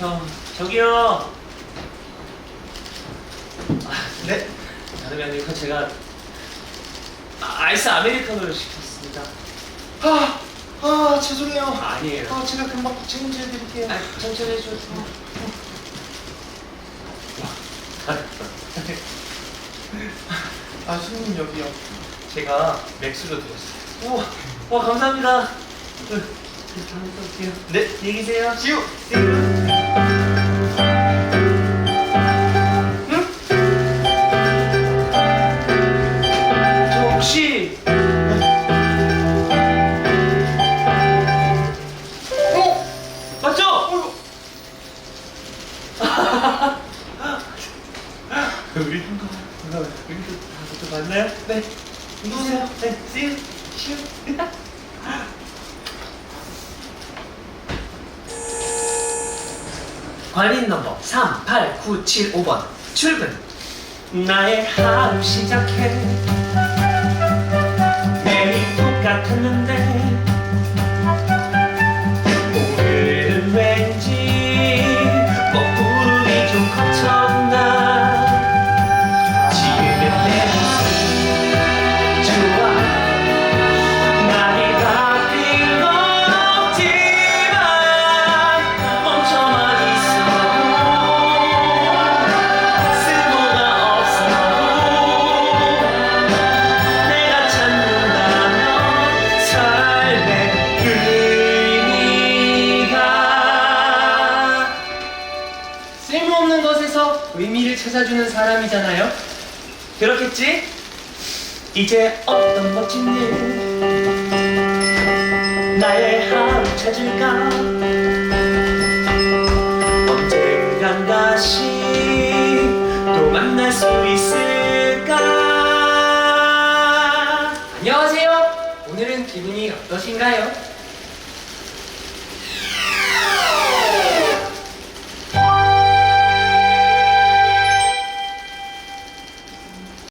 안녕하세요. 네? 다름이 아니고 제가 아, 아이스 아메리카노를 시켰습니다. 아, 아 죄송해요. 아니에요. 아 제가 금방 책임져 드릴게요. 아, 천천히 해주세요. 아 손님 여기요. 제가 맥주로 드렸어요. 우와, 와 감사합니다. 네, 다음에 또 올게요. 네. 계세요. 지우. 저 우리 한거 여기도 다 맞나요? 네. 누구세요? 네, see you. 시우. 관인 넘버 38975번 출근 나의 하루 시작해 매일 똑같았는데 것에서 의미를 찾아주는 사람이잖아요. 그렇겠지? 이제 어떤 멋진 일 나의 하루 찾을까 언젠간 다시 또 만날 수 있을까 안녕하세요. 오늘은 기분이 어떠신가요?